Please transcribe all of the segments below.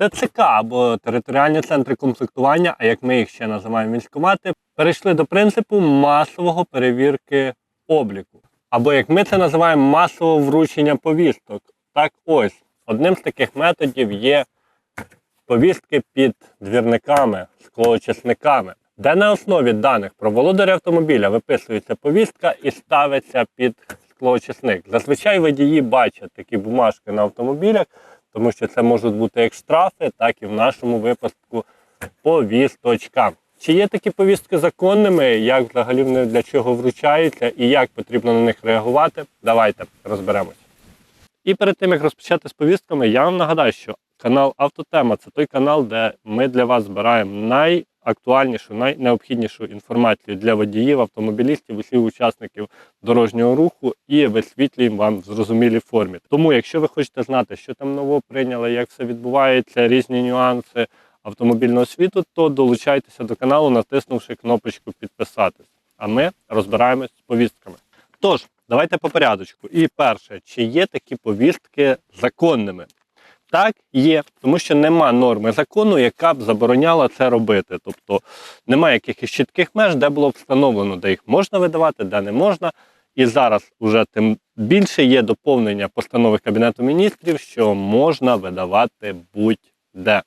ТЦК або територіальні центри комплектування, а як ми їх ще називаємо військкомати, перейшли до принципу масового перевірки обліку. Або як ми це називаємо масового вручення повісток. Так ось, одним з таких методів є повістки під двірниками, склоочисниками, де на основі даних про володаря автомобіля виписується повістка і ставиться під склоочисник. Зазвичай водії бачать такі бумажки на автомобілях, тому що це можуть бути як штрафи, так і в нашому випадку повісточка. Чи є такі повістки законними, як взагалі вони для чого вручаються і як потрібно на них реагувати? Давайте розберемось. І перед тим як розпочати з повістками, я вам нагадаю, що канал Автотема це той канал, де ми для вас збираємо найактуальнішу, найнеобхіднішу інформацію для водіїв, автомобілістів, усіх учасників дорожнього руху і висвітлюємо вам в зрозумілій формі. Тому, якщо ви хочете знати, що там нового прийняли, як все відбувається, різні нюанси автомобільного світу, то долучайтеся до каналу, натиснувши кнопочку підписатись. А ми розбираємось з повістками. Тож, давайте по порядочку. І перше, чи є такі повістки законними? Так, є, тому що нема норми закону, яка б забороняла це робити. Тобто немає якихось чітких меж, де було б встановлено, де їх можна видавати, де не можна. І зараз уже тим більше є доповнення постанови Кабінету міністрів, що можна видавати будь-де.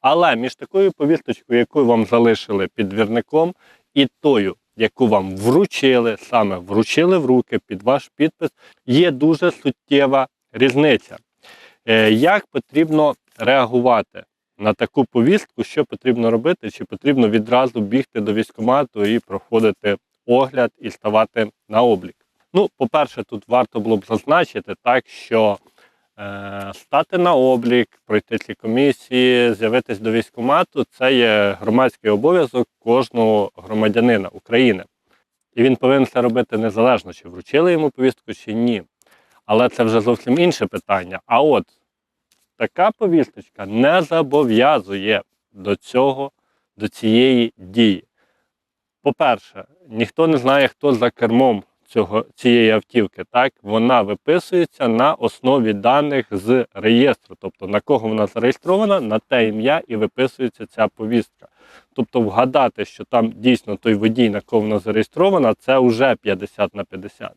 Але між такою повісточкою, яку вам залишили під двірником, і тою, яку вам вручили, саме вручили в руки під ваш підпис, є дуже суттєва різниця. Е, Як потрібно реагувати на таку повістку, що потрібно робити, чи потрібно відразу бігти до військкомату і проходити огляд і ставати на облік? Ну, по-перше, тут варто було б зазначити так, що е, стати на облік, пройти ці комісії, з'явитись до військкомату це є громадський обов'язок кожного громадянина України. І він повинен це робити незалежно, чи вручили йому повістку, чи ні. Але це вже зовсім інше питання. А от така повісточка не зобов'язує до цього, до цієї дії. По-перше, ніхто не знає, хто за кермом цього, цієї автівки. Так? Вона виписується на основі даних з реєстру. Тобто на кого вона зареєстрована, на те ім'я і виписується ця повістка. Тобто вгадати, що там дійсно той водій, на кого вона зареєстрована, це вже 50 на 50.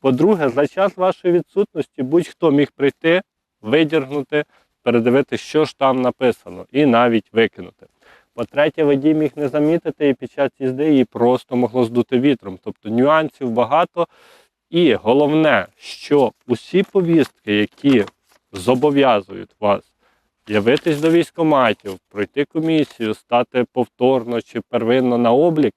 По-друге, за час вашої відсутності будь-хто міг прийти, видіргнути, передивитися, що ж там написано, і навіть викинути. По-третє, водій міг не замітити і під час їзди її просто могло здути вітром. Тобто нюансів багато. І головне, що усі повістки, які зобов'язують вас явитись до військкоматів, пройти комісію, стати повторно чи первинно на облік,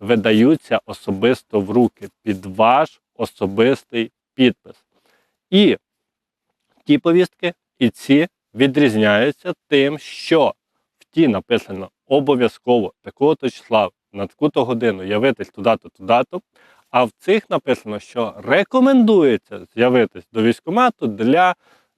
видаються особисто в руки під ваш особистий підпис. І ті повістки, і ці відрізняються тим, що в ті написано обов'язково такого-то числа на таку-то годину явитись туди-то, туди-то. А в цих написано, що рекомендується з'явитись до військкомату для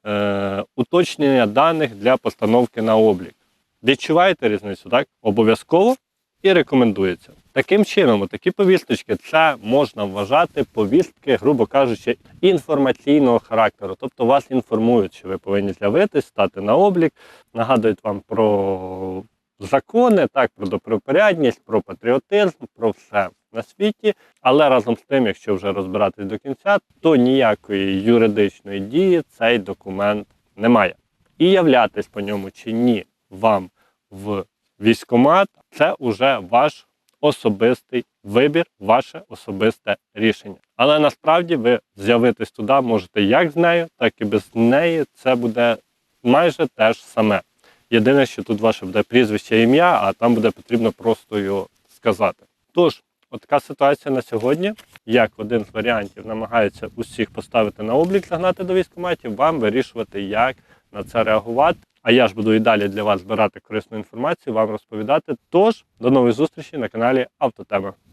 е, уточнення даних для постановки на облік. Відчуваєте різницю, так? Обов'язково і рекомендується. Таким чином, такі повісточки це можна вважати повістки, грубо кажучи, інформаційного характеру. Тобто вас інформують, що ви повинні з'явитись, стати на облік, нагадують вам про закони, так, про добропорядність, про патріотизм, про все на світі. Але разом з тим, якщо вже розбиратись до кінця, то ніякої юридичної дії цей документ не має. І являтись по ньому чи ні вам в військкомат, це вже ваш особистий вибір, ваше особисте рішення. Але насправді ви з'явитись туди можете як з нею, так і без неї. Це буде майже те ж саме. Єдине, що тут ваше буде прізвище ім'я, а там буде потрібно просто його сказати. Тож, от така ситуація на сьогодні. Як один з варіантів намагаються усіх поставити на облік, загнати до військкоматів, вам вирішувати, як на це реагувати. А я ж буду і далі для вас збирати корисну інформацію, вам розповідати. Тож, до нових зустрічей на каналі Автотема.